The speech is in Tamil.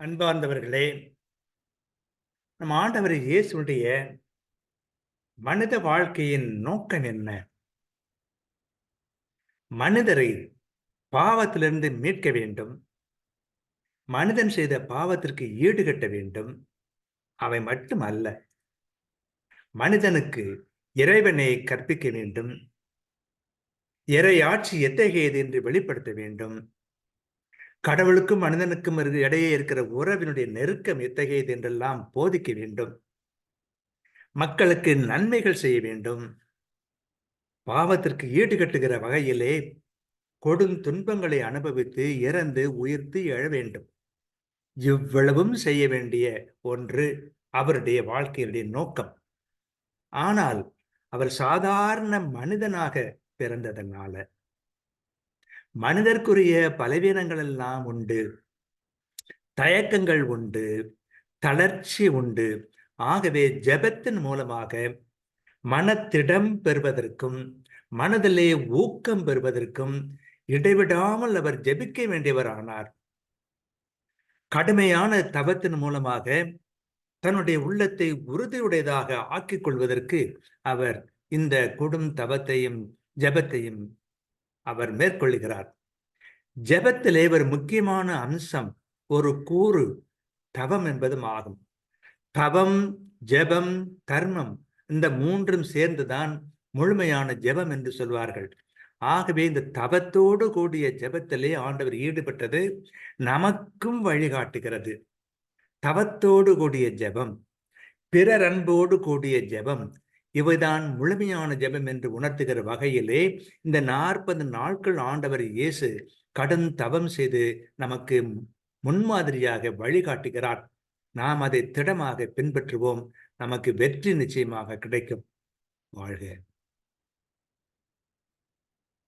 அன்பார்ந்தவர்களே நம் ஆண்டவர் இயேசுடைய மனித வாழ்க்கையின் நோக்கம் என்ன? மனிதரை பாவத்திலிருந்து மீட்க வேண்டும். மனிதன் செய்த பாவத்திற்கு ஈடுகட்ட வேண்டும். அவை மட்டும் அல்ல மனிதனுக்கு இறைவனை கற்பிக்க வேண்டும். இறை ஆட்சி எத்தகையது என்று வெளிப்படுத்த வேண்டும். கடவுளுக்கும் மனிதனுக்கும் இடையே இருக்கிற உறவினுடைய நெருக்கம் எத்தகையது என்றெல்லாம் போதிக்க வேண்டும். மக்களுக்கு நன்மைகள் செய்ய வேண்டும். பாவத்திற்கு ஈடுகட்டுகிற வகையிலே கொடும் துன்பங்களை அனுபவித்து இறந்து உயிர்த்து எழ வேண்டும். இவ்வளவும் செய்ய வேண்டிய ஒன்று அவருடைய வாழ்க்கையினுடைய நோக்கம். ஆனால் அவர் சாதாரண மனிதனாக பிறந்ததனால மனிதர்க்குரிய பலவீனங்கள் எல்லாம் உண்டு. தயக்கங்கள் உண்டு. தளர்ச்சி உண்டு. ஆகவே ஜெபத்தின் மூலமாக மனத்திடம் பெறுவதற்கும் மனதிலே ஊக்கம் பெறுவதற்கும் இடைவிடாமல் அவர் ஜெபிக்க வேண்டியவர் ஆனார். கடுமையான தவத்தின் மூலமாக தன்னுடைய உள்ளத்தை உறுதியுடையதாக ஆக்கிக் கொள்வதற்கு அவர் இந்த கொடும் தவத்தையும் ஜபத்தையும் அவர் மேற்கொள்கிறார். ஜபத்திலே ஒரு முக்கியமான அம்சம் ஒரு கூறு தவம் என்பதும் ஆகும். தவம் ஜெபம் கர்மம் இந்த மூன்றும் சேர்ந்துதான் முழுமையான ஜெபம் என்று சொல்வார்கள். ஆகவே இந்த தவத்தோடு கூடிய ஜெபத்திலே ஆண்டவர் ஈடுபட்டது நமக்கும் வழிகாட்டுகிறது. தவத்தோடு கூடிய ஜெபம் பிறர் அன்போடு கூடிய ஜெபம் இவைதான் முழுமையான ஜெபம் என்று உணர்த்துகிற வகையிலே இந்த நாற்பது நாட்கள் ஆண்டவர் இயேசு கடன் தவம் செய்து நமக்கு முன்மாதிரியாக வழிகாட்டுகிறார். நாம் அதை திடமாக பின்பற்றுவோம். நமக்கு வெற்றி நிச்சயமாக கிடைக்கும். வாழ்க.